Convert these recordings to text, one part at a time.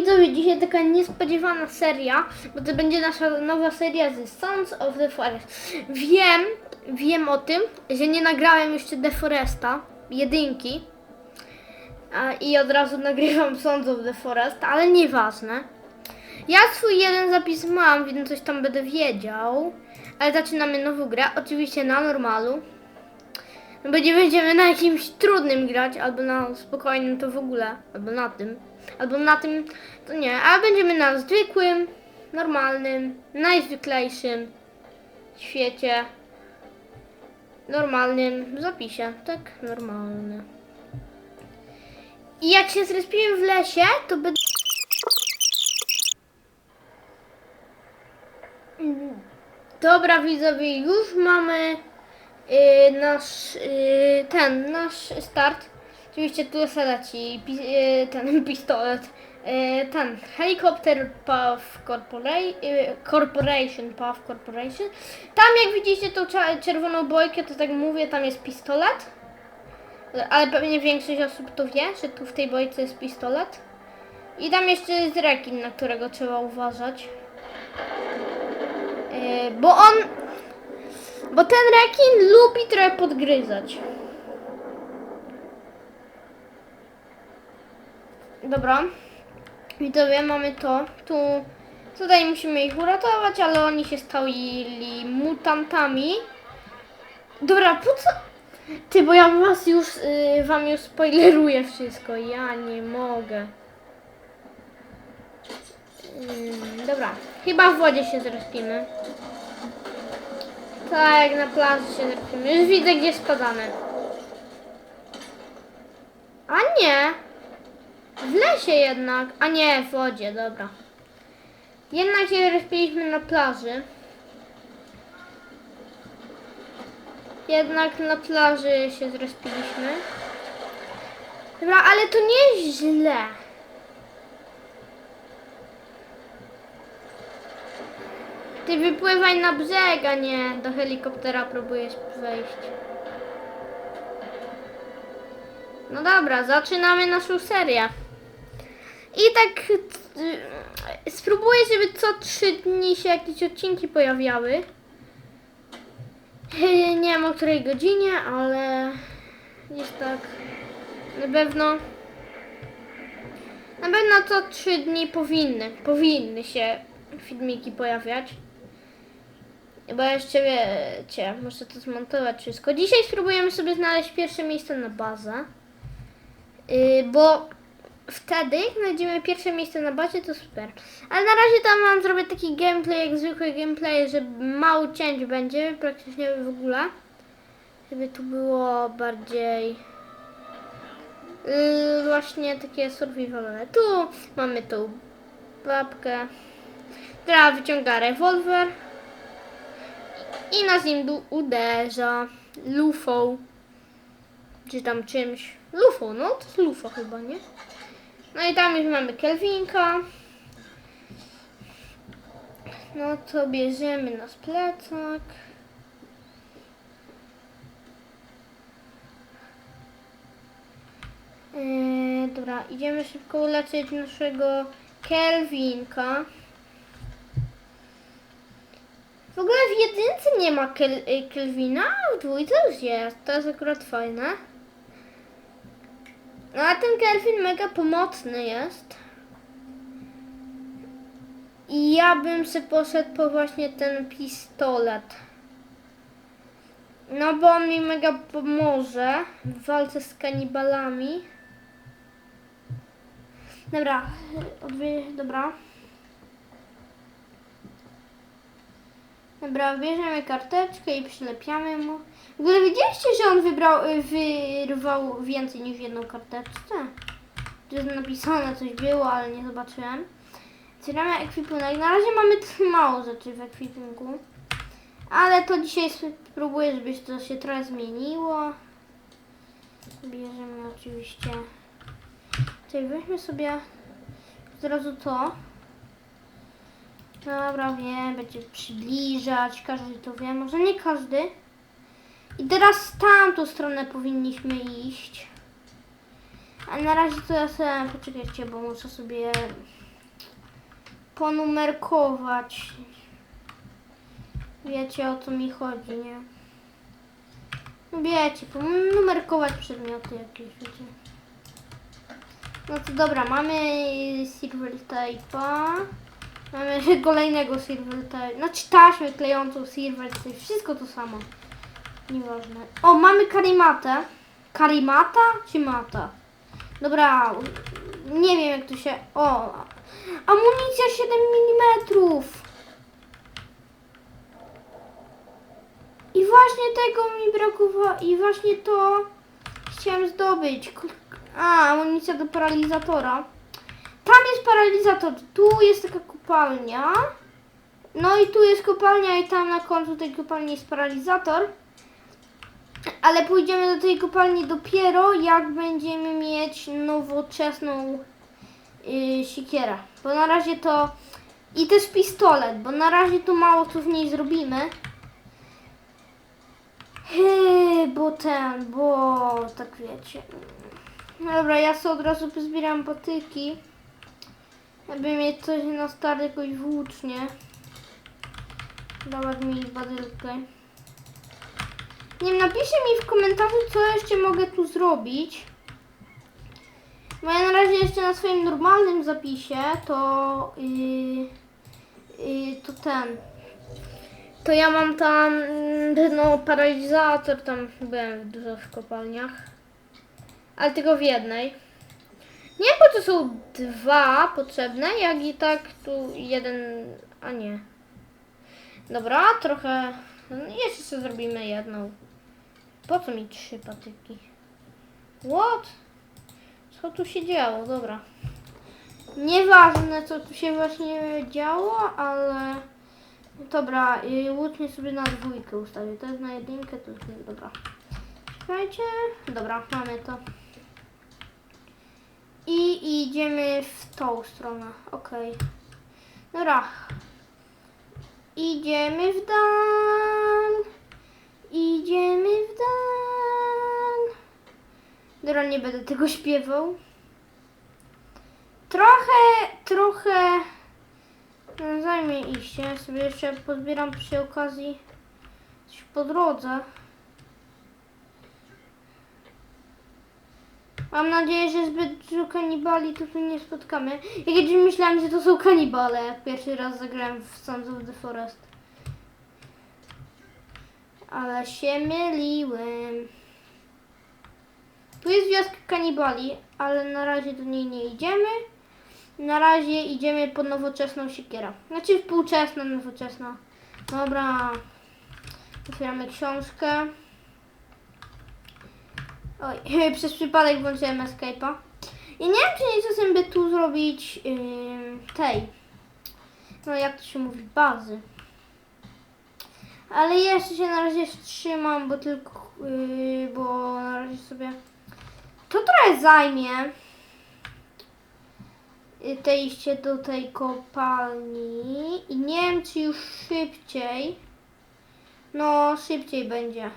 widzowie, dzisiaj taka niespodziewana seria, bo to będzie nasza nowa seria z Sons of the Forest. Wiem, wiem o tym, że nie nagrałem jeszcze The Foresta, jedynki. A, I od razu nagrywam Sons of the Forest, ale nieważne. Ja swój jeden zapis mam, więc coś tam będę wiedział. Ale zaczynamy nową grę, oczywiście na normalu. No bo nie będziemy na jakimś trudnym grać, albo na spokojnym to w ogóle, albo na tym, albo na tym to nie, a będziemy na zwykłym, normalnym, najzwyklejszym świecie, normalnym zapisie, tak, normalny. I jak się zrespiłem w lesie, to będę... Dobra widzowie, już mamy y, nasz y, ten nasz start. Oczywiście tu leci pi, y, ten pistolet. Y, ten helikopter Corpora- y, Corporation, Corporation. Tam jak widzicie tą czerwoną bojkę, to tak mówię, tam jest pistolet. Ale pewnie większość osób to wie, że tu w tej bojce jest pistolet. I tam jeszcze jest rekin, na którego trzeba uważać. Bo on bo ten rekin lubi trochę podgryzać. Dobra. Widzowie, mamy to. Tu, tutaj musimy ich uratować, ale oni się stali mutantami. Dobra, po co? Ty, bo ja was już, y, wam już spoileruję wszystko. Ja nie mogę. Ym, dobra, chyba w wodzie się zrespimy. Tak, na plaży się zerpimy. Już widzę, gdzie spadamy. A nie. W lesie jednak. A nie, w wodzie, dobra. Jednak się respiliśmy na plaży. Jednak na plaży się zrespiliśmy. Dobra, ale to nie jest źle. Ty wypływaj na brzeg, a nie do helikoptera próbujesz wejść. No dobra, zaczynamy naszą serię. I tak y, spróbuję, żeby co trzy dni się jakieś odcinki pojawiały. Y, Nie wiem o której godzinie, ale gdzieś tak na pewno na pewno co trzy dni powinny, powinny się filmiki pojawiać. Bo jeszcze wiecie, muszę to zmontować wszystko. Dzisiaj spróbujemy sobie znaleźć pierwsze miejsce na bazę. Yy, bo wtedy, jak znajdziemy pierwsze miejsce na bazie, to super. Ale na razie tam mam zrobić taki gameplay, jak zwykły gameplay, że mało cięć będzie, praktycznie w ogóle. Żeby tu było bardziej... Yy, właśnie takie survivalowe. Tu mamy tą babkę, która wyciąga rewolwer i nas nim uderza lufą, czy tam czymś. Lufą, no to jest lufa chyba, nie? No i tam już mamy Kelvinka. No to bierzemy nas plecak. Yy, dobra, idziemy szybko uleczyć naszego Kelvinka. W ogóle w jedynce nie ma Kel y, Kelvina, a w dwójce już jest. To jest akurat fajne. No a ten Kelvin mega pomocny jest. I ja bym sobie poszedł po właśnie ten pistolet. No bo on mi mega pomoże w walce z kanibalami. Dobra, odwie... dobra. Dobra, bierzemy karteczkę i przylepiamy mu. W ogóle widzieliście, że on wybrał, y, wyrwał więcej niż jedną karteczkę? Tu jest napisane, coś było, ale nie zobaczyłem. Otwieramy ekwipunek. Na razie mamy mało rzeczy w ekwipunku. Ale to dzisiaj spróbuję, żeby to się trochę zmieniło. Bierzemy oczywiście. Tutaj weźmy sobie od razu to. Dobra, wiem, będzie przybliżać, każdy to wie, może nie każdy. I teraz tamtą stronę powinniśmy iść. A na razie to ja sobie, poczekajcie, bo muszę sobie ponumerkować. Wiecie o co mi chodzi, nie? No Wiecie, ponumerkować przedmioty jakieś, wiecie. No to dobra, mamy silver tape'a. Mamy kolejnego silver tape. Znaczy taśmę klejącą silver tape. Wszystko to samo. Nieważne. O, mamy karimatę. Karimata czy mata? Dobra, nie wiem jak to się... O, amunicja 7 mm. I właśnie tego mi brakowało. I właśnie to chciałem zdobyć. A, amunicja do paralizatora. Tam jest paralizator. Tu jest taka kopalnia. No i tu jest kopalnia i tam na końcu tej kopalni jest paralizator. Ale pójdziemy do tej kopalni dopiero jak będziemy mieć nowoczesną yy, siekierę. Bo na razie to... I też pistolet, bo na razie to mało co w niej zrobimy. Hy, bo ten, bo tak wiecie. Dobra, ja sobie od razu pozbieram patyki. Aby mieć coś na start jakoś włócznie. Dawać mi badylkę. Nie napiszcie mi w komentarzu, co jeszcze mogę tu zrobić. Bo ja na razie jeszcze na swoim normalnym zapisie to... Yy, yy, to ten... To ja mam tam mm, no, paralizator, tam byłem dużo w kopalniach. Ale tylko w jednej. Nie wiem po są dwa potrzebne, jak i tak tu jeden, a nie. Dobra, trochę. no, Jeszcze sobie zrobimy jedną. Po co mi trzy patyki? What? Co tu się działo? Dobra. Nieważne co tu się właśnie działo, ale... Dobra, y, łódź sobie na dwójkę ustawię. To jest na jedynkę, to jest... Dobra. Czekajcie. Dobra, mamy to. I idziemy w tą stronę. Okej. Dobra. Idziemy w dal. Idziemy w dal. Dobra, nie będę tego śpiewał. Trochę, trochę no, zajmie iście. Sobie jeszcze pozbieram przy okazji coś po drodze. Mam nadzieję, że zbyt dużo kanibali tu nie spotkamy. Ja kiedyś myślałem, że to są kanibale, pierwszy raz zagrałem w Sons of the Forest. Ale się myliłem. Tu jest wioska kanibali, ale na razie do niej nie idziemy. Na razie idziemy po nowoczesną siekierę. Znaczy współczesna, nowoczesna. Dobra. Otwieramy książkę. Oj, przez przypadek włączyłem escape'a. Ja nie wiem, czy nie czasem by tu zrobić yy, tej. No jak to się mówi, bazy. Ale jeszcze się na razie wstrzymam, bo tylko, yy, bo na razie sobie to trochę zajmie. Yy, Te iście do tej kopalni i nie wiem, czy już szybciej. No, szybciej będzie.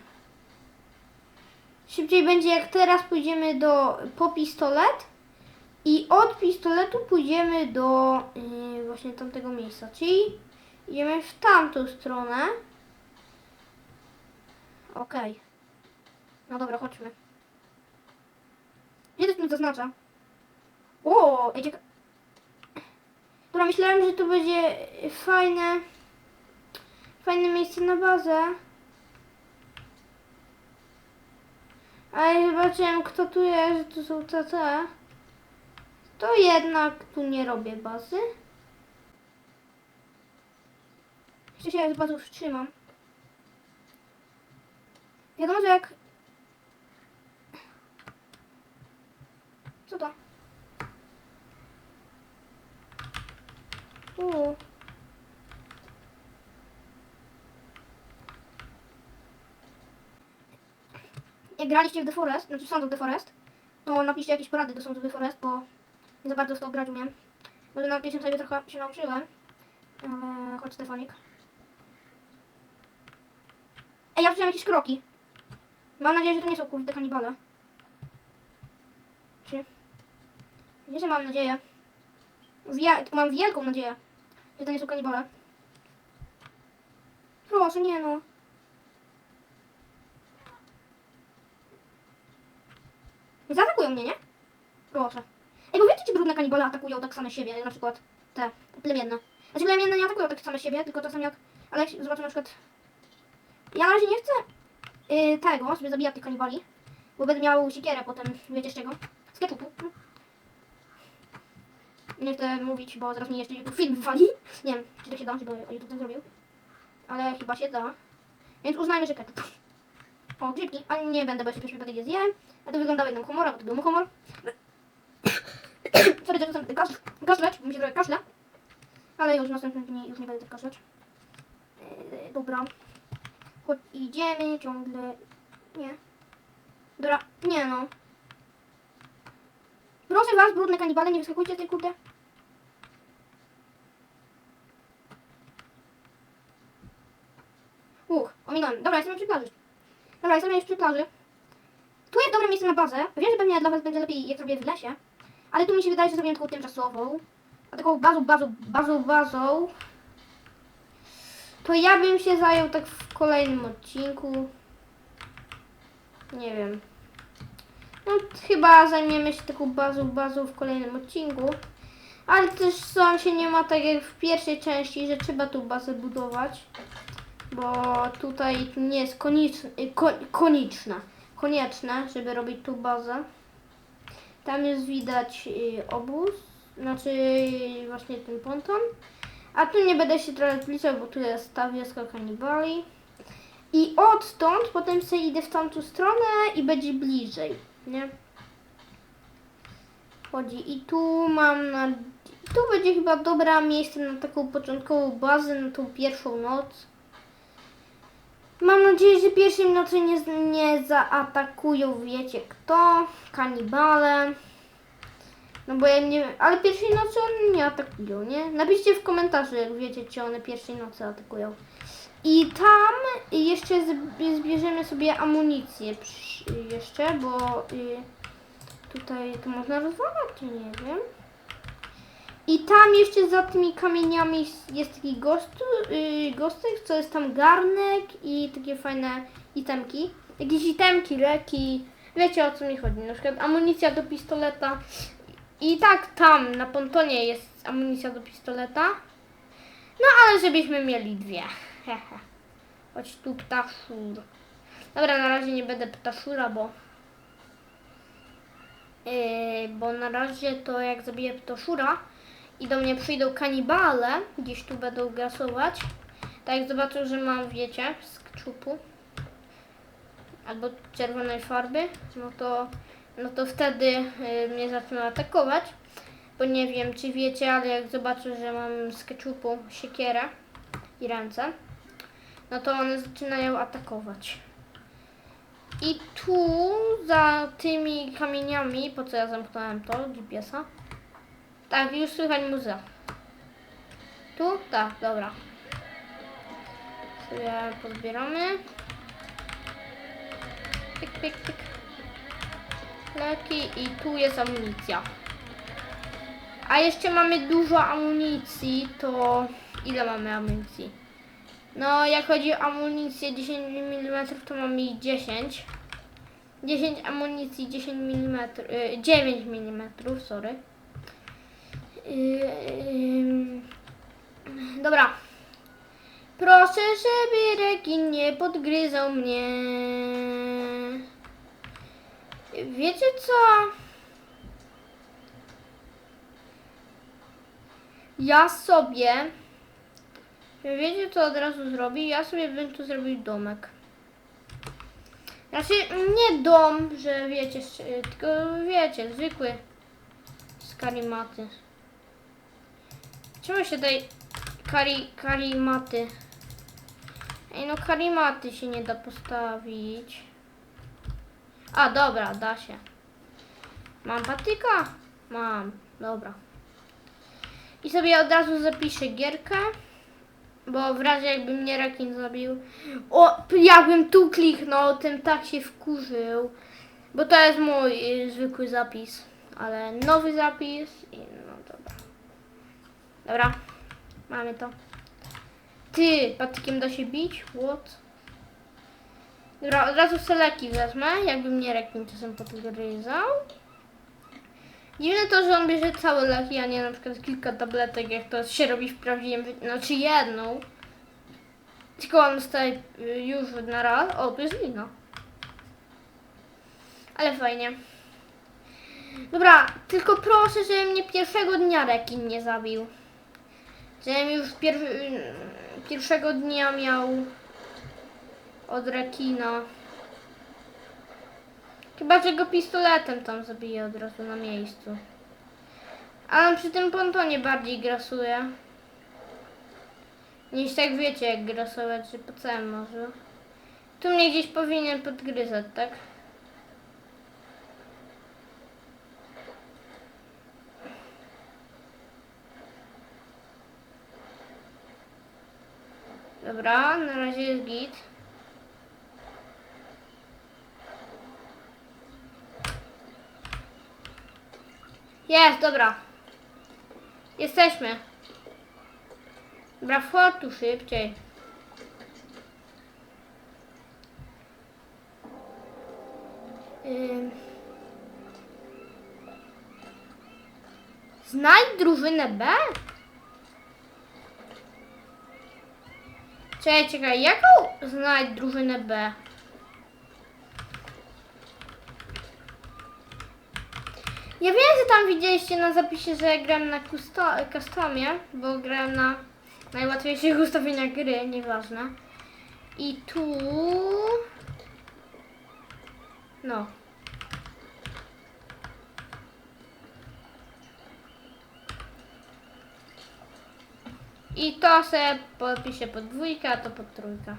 Szybciej będzie jak teraz pójdziemy do po pistolet i od pistoletu pójdziemy do yy, właśnie tamtego miejsca. Czyli idziemy w tamtą stronę. Okej. No dobra, chodźmy. Gdzie to tu zaznacza? O, ej, czeka- Dobra, myślałem, że to będzie fajne, fajne miejsce na bazę. Ale zobaczyłem, kto tu jest, że tu są TT. To jednak tu nie robię bazy. Jeszcze się z bazą wstrzymam. Wiadomo, że jak... Co to? Uuu. jak graliście w The Forest, znaczy Sons of The Forest, to napiszcie jakieś porady do Sons of The Forest, bo nie za bardzo w to grać umiem. Może na pierwszym sobie trochę się nauczyłem. Eee, chodź Stefanik. Ej, ja słyszałem jakieś kroki. Mam nadzieję, że to nie są kurde kanibale. Czy? Nie, że mam nadzieję. Mam wielką nadzieję. że to nie są kanibale. Proszę, nie no. Nie zaatakują mnie, nie? Proszę. Ej, bo wiecie, czy brudne kanibale atakują tak same siebie, na przykład te plemienne. Znaczy plemienne nie atakują tak same siebie, tylko czasem jak... Ale zobaczę na przykład... Ja na razie nie chcę yy, tego, żeby zabijać tych kanibali, bo będę miał siekierę potem, wiecie z czego? Z ketchupu. Nie chcę mówić, bo zaraz mi jeszcze YouTube film wywali. Nie wiem, czy to się da, żeby YouTube to zrobił. Ale chyba się da. Więc uznajmy, że ketchup. O, grzybki. Ale nie będę, bo jeszcze pierwszy je zjem. A to wyglądało jak humora, bo to był humor. Sorry, że czasem kasz, kaszleć, bo mi się trochę kaszle. Ale już następnym dni już nie będę tak kaszleć. Yy, dobra. Chodź, idziemy ciągle. Nie. Dobra, nie no. Proszę was, brudne kanibale, nie wyskakujcie tej kurde. Uch, ominąłem. Dobra, jestem przy plaży. Dobra, jestem już przy plaży. Tu jest dobre miejsce na bazę. Wiem, że pewnie dla was będzie lepiej, jak zrobię w lesie. Ale tu mi się wydaje, że zrobię taką tymczasową. A taką bazą, bazą, bazą, bazą. To ja bym się zajął tak w kolejnym odcinku. Nie wiem. No chyba zajmiemy się taką bazą, bazą w kolejnym odcinku. Ale też sam się nie ma tak jak w pierwszej części, że trzeba tu bazę budować. Bo tutaj nie jest konieczne, ko, konieczne, żeby robić tu bazę. Tam jest widać y, obóz, znaczy właśnie ten ponton. A tu nie będę się trochę zbliżał, bo tu jest ta wioska kanibali. I odtąd potem sobie idę w tamtą stronę i będzie bliżej, nie? Chodzi i tu mam na... Tu będzie chyba dobra miejsce na taką początkową bazę, na tą pierwszą noc. Mam nadzieję, że pierwszej nocy nie, nie zaatakują, wiecie kto, kanibale. No bo ja nie ale pierwszej nocy one nie atakują, nie? Napiszcie w komentarzu, jak wiecie, czy one pierwszej nocy atakują. I tam jeszcze zb- zbierzemy sobie amunicję jeszcze, bo y, tutaj to można rozwalać, nie wiem. I tam jeszcze za tymi kamieniami jest- taki gostu, y, gostek, co jest tam garnek i takie fajne itemki. Jakieś itemki, leki, wiecie o co mi chodzi, na przykład amunicja do pistoleta. I tak tam na pontonie jest amunicja do pistoleta. No ale żebyśmy mieli dwie. Hehe. Chodź tu ptaszur. Dobra, na razie nie będę ptaszura, bo... Yy, bo na razie to jak zabiję ptaszura i do mnie przyjdą kanibale, gdzieś tu będą gasować, tak jak zobaczą, że mam, wiecie, z albo czerwonej farby, no to, no to wtedy yy, mnie zaczną atakować. Bo nie wiem, czy wiecie, ale jak zobaczą, że mam z keczupu siekierę i ręce, no to one zaczynają atakować. I tu za tymi kamieniami, po co ja zamknąłem to, GPS-a? Tak, już słychać muzykę. Tu? Tak, dobra. Sobie pozbieramy. Pyk, pyk, pyk. Leki i tu jest amunicja. A jeszcze mamy dużo amunicji, to ile mamy amunicji? No, jak chodzi o amunicję 10 mm, to mamy ich 10. 10 amunicji 10 mm, y, 9 mm, sorry. Dobra. Proszę, żeby rekin nie podgryzał mnie. Wiecie co? Ja sobie. Wiecie co od razu zrobię? Ja sobie bym tu zrobił domek. Znaczy nie dom, że wiecie, sz- tylko wiecie, zwykły z karimaty. Czemu się daj kari, karimaty? Ej no karimaty się nie da postawić. A dobra, da się. Mam patyka? Mam, dobra. I sobie od razu zapiszę gierkę. Bo w razie jakby mnie rekin zabił. O, jakbym tu kliknął, tym tak się wkurzył. Bo to jest mój y, zwykły zapis. Ale nowy zapis i no dobra. Dobra. Mamy to. Ty, patykiem da się bić? What? Dobra, od razu seleki wezmę, jakby mnie rekin czasem podgryzał. Dziwne to, że on bierze całe leki, a nie na przykład kilka tabletek, jak to się robi w prawdziwym życiu. Znaczy jedną. Tylko on dostaje y, już na raz. O, tu jest lina. Ale fajnie. Dobra, tylko proszę, żeby mnie pierwszego dnia rekin nie zabił. Żebym już pier pierwszego dnia miał od rekina. Chyba, że go pistoletem tam zabiję od razu na miejscu. A on przy tym pontonie bardziej grasuje. Niż tak wiecie jak grasować, że po całym morzu. Tu mnie gdzieś powinien podgryzać, tak? Dobra, na razie jest git. Jest, dobra. Jesteśmy. Dobra, wchodź tu szybciej. Ym. Znajdź drużynę B? Czekaj, czekaj, jaką znajdź drużynę B? Ja wiem, że tam widzieliście na zapisie, że ja grałem na customie, bo grałem na najłatwiejszych ustawieniach gry, nieważne. I tu... No. I to sobie podpiszę pod dwójkę, a to pod trójkę.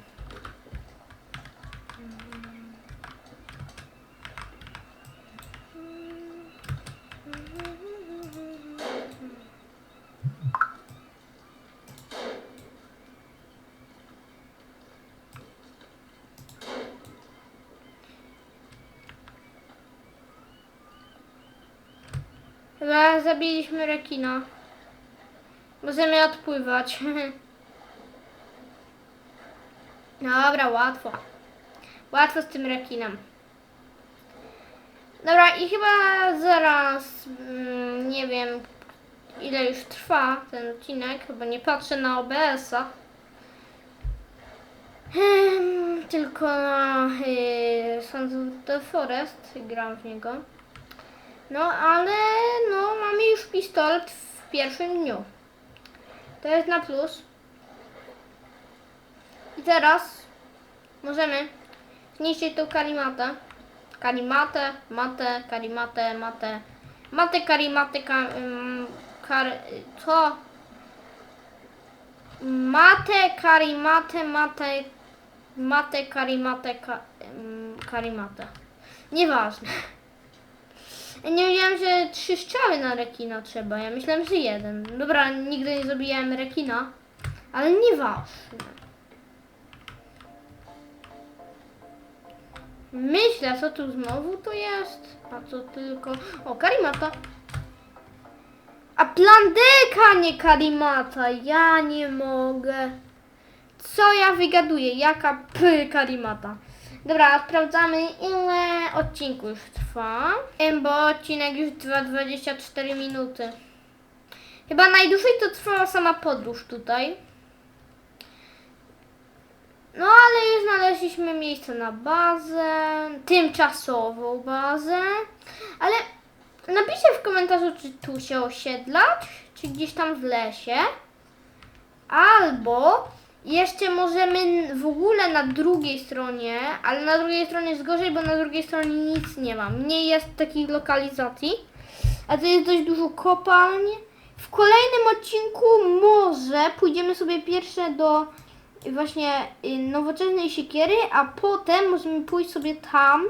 Chyba zabiliśmy rekina. Możemy odpływać. Dobra, łatwo. Łatwo z tym rekinem. Dobra, i chyba zaraz, mm, nie wiem ile już trwa ten odcinek, chyba nie patrzę na OBS-a. Hmm, tylko na y, Sons of the Forest gram w niego. No, ale już pistolet w pierwszym dniu. To jest na plus. I teraz możemy zniszczyć tą karimatę. Karimatę, matę, karimatę, matę. Matę, karimatę, ka, ym, kar, co? Matę, karimatę, matę, matę, karimatę, ka, ym, karimatę. Nieważne. Ja nie wiedziałam, że trzy strzały na rekina trzeba. Ja myślałam, że jeden. Dobra, nigdy nie zabijałem rekina, ale nieważne. Myślę, co tu znowu to jest? A co tylko... O, karimata. A plandeka, nie karimata. Ja nie mogę. Co ja wygaduję? Jaka p karimata? Dobra, sprawdzamy ile odcinków już trwa. Bo odcinek już trwa 24 minuty. Chyba najdłużej to trwała sama podróż tutaj. No ale już znaleźliśmy miejsce na bazę, tymczasową bazę. Ale napiszcie w komentarzu, czy tu się osiedlać, czy gdzieś tam w lesie. Albo jeszcze możemy w ogóle na drugiej stronie, ale na drugiej stronie jest gorzej, bo na drugiej stronie nic nie ma. Mniej jest takich lokalizacji, a to jest dość dużo kopalń. W kolejnym odcinku może pójdziemy sobie pierwsze do właśnie y, nowoczesnej siekiery, a potem możemy pójść sobie tam,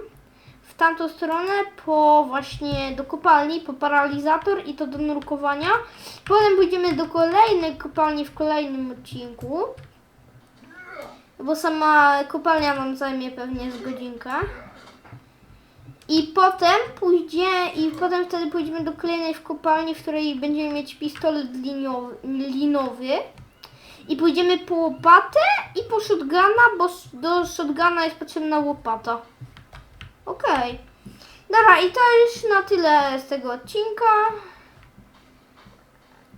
w tamtą stronę, po właśnie do kopalni, po paralizator i to do nurkowania. Potem pójdziemy do kolejnej kopalni w kolejnym odcinku. Bo sama kopalnia nam zajmie pewnie z godzinkę. I potem pójdzie, i potem wtedy pójdziemy do kolejnej w kopalni, w której będziemy mieć pistolet liniowy, linowy. I pójdziemy po łopatę i po shotguna, bo do shotguna jest potrzebna łopata. Okej. Dobra, i to już na tyle z tego odcinka.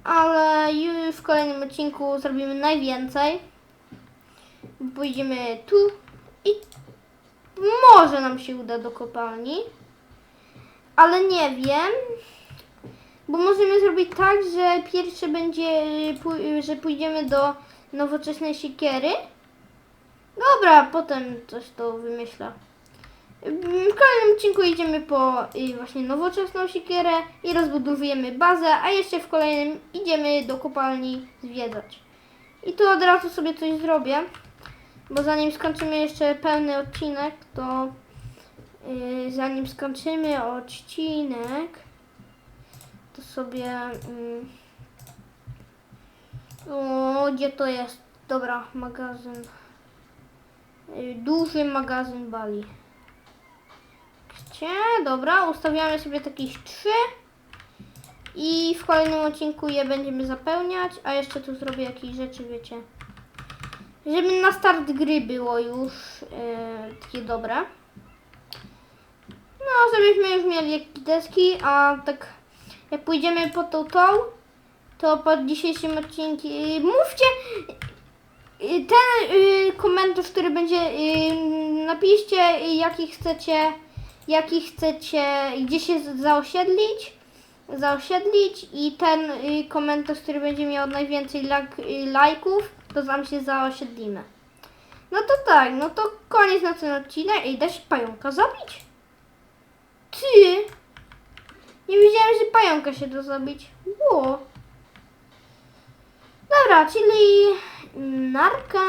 Ale już w kolejnym odcinku zrobimy najwięcej. Pójdziemy tu i może nam się uda do kopalni. Ale nie wiem. Bo możemy zrobić tak, że pierwsze będzie, że pójdziemy do nowoczesnej siekiery. Dobra, potem coś to wymyślę. W kolejnym odcinku idziemy po y, właśnie nowoczesną siekierę i rozbudowujemy bazę, a jeszcze w kolejnym idziemy do kopalni zwiedzać. I tu od razu sobie coś zrobię, bo zanim skończymy jeszcze pełny odcinek, to y, zanim skończymy odcinek, to sobie... mm, o, gdzie to jest? Dobra, magazyn. Y, Duży magazyn Bali. Gdzie? Dobra, ustawiamy sobie takich trzy. I w kolejnym odcinku je będziemy zapełniać, a jeszcze tu zrobię jakieś rzeczy, wiecie. Żeby na start gry było już e, takie dobre. No, żebyśmy już mieli jakieś deski, a tak jak pójdziemy po tą tą, to pod dzisiejszym odcinkiem mówcie y, ten komentarz, który będzie y, napiszcie jaki chcecie jaki chcecie gdzie się zaosiedlić zaosiedlić i ten y, komentarz, który będzie miał najwięcej y, lajków, to tam się zaosiedlimy. No to tak, no to koniec na ten odcinek. Ej, da się pająka zabić? Ty! Nie wiedziałem, że pająka się da zabić. Ło. Dobra, czyli narka.